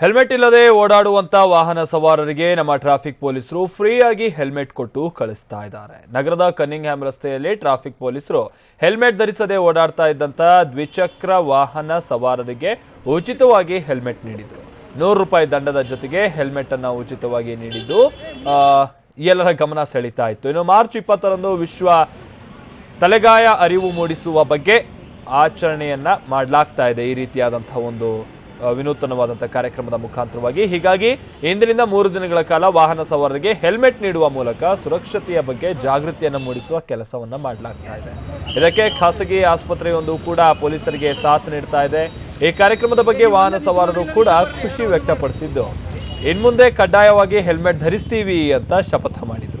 Helmet ಇಲ್ಲದೆ ಓಡಾಡುವಂತ ವಾಹನ ಸವಾರರಿಗೆ ನಮ್ಮ ಟ್ರಾಫಿಕ್ ಪೊಲೀಸರು ಫ್ರೀಯಾಗಿ ಹೆಲ್ಮೆಟ್ ಕೊಟ್ಟು ಕಳಿಸ್ತಾ ಇದ್ದಾರೆ. ನಗರದ ಕನ್ನಿಂಗ್ಹ್ಯಾಮ್ ರಸ್ತೆಯಲ್ಲಿ ಟ್ರಾಫಿಕ್ ಪೊಲೀಸರು ಹೆಲ್ಮೆಟ್ ಧರಿಸದೆ ಓಡಾಡ್ತಾ ಇದ್ದಂತ ದ್ವಿಚಕ್ರ ವಾಹನ ಸವಾರರಿಗೆ ಉಚಿತವಾಗಿ ಹೆಲ್ಮೆಟ್ ನೀಡಿದರು. ನೂರು ರೂಪಾಯಿ ದಂಡದ ಜೊತೆಗೆ ಹೆಲ್ಮೆಟ್ ಅನ್ನ ಉಚಿತವಾಗಿ ನೀಡಿದ್ದು ಎಲ್ಲರ ಗಮನ ಸೆಳೀತಾ ಇತ್ತು. ಇನ್ನು ಮಾರ್ಚ್ ಇಪ್ಪತ್ತರಂದು ವಿಶ್ವ ತಲೆಗಾಯ ಅರಿವು ಮೂಡಿಸುವ ಬಗ್ಗೆ ಆಚರಣೆಯನ್ನ ಮಾಡಲಾಗ್ತಾ ಇದೆ. ಈ ರೀತಿಯಾದಂತಹ ಒಂದು ಆ, ವಿನೂತನವಾದಂತಹ ಕಾರ್ಯಕ್ರಮದ ಮುಖಾಂತರವಾಗಿ. ಹೀಗಾಗಿ ಇಂದಿನಿಂದ ಮೂರು ದಿನಗಳ ಕಾಲ ವಾಹನ ಸವಾರರಿಗೆ ಹೆಲ್ಮೆಟ್ ನೀಡುವ ಮೂಲಕ ಸುರಕ್ಷತೆಯ ಬಗ್ಗೆ ಜಾಗೃತಿಯನ್ನು ಮೂಡಿಸುವ ಕೆಲಸವನ್ನು ಮಾಡಲಾಗ್ತಾ ಇದೆ. ಇದಕ್ಕೆ ಖಾಸಗಿ ಆಸ್ಪತ್ರೆಯೊಂದು ಕೂಡ ಪೊಲೀಸರಿಗೆ ಸಾಥ್ ನೀಡ್ತಾ ಇದೆ. ಈ ಕಾರ್ಯಕ್ರಮದ ಬಗ್ಗೆ ವಾಹನ ಸವಾರರು ಕೂಡ ಖುಷಿ ವ್ಯಕ್ತಪಡಿಸಿದ್ದು. ಇನ್ಮುಂದೆ ಕಡ್ಡಾಯವಾಗಿ ಹೆಲ್ಮೆಟ್ ಧರಿಸ್ತೀವಿ ಅಂತ ಶಪಥ ಮಾಡಿದ್ರು.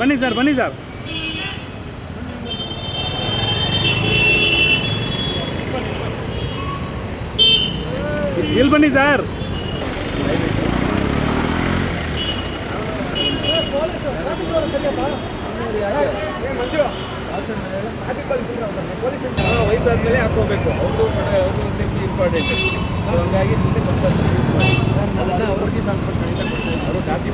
ಬನ್ನಿ ಸರ್ ಬನ್ನಿ ಸರ್ ಇಲ್ಲಿ ಬನ್ನಿ ಸರ್ ವಯಸ್ಸಾದ್ಮೇಲೆ ಹಾಕೋಬೇಕು ಅವರು ಅವರು ಸೇಫ್ಟಿ ಇಂಪಾರ್ಟೆಂಟ್ ശാന്തി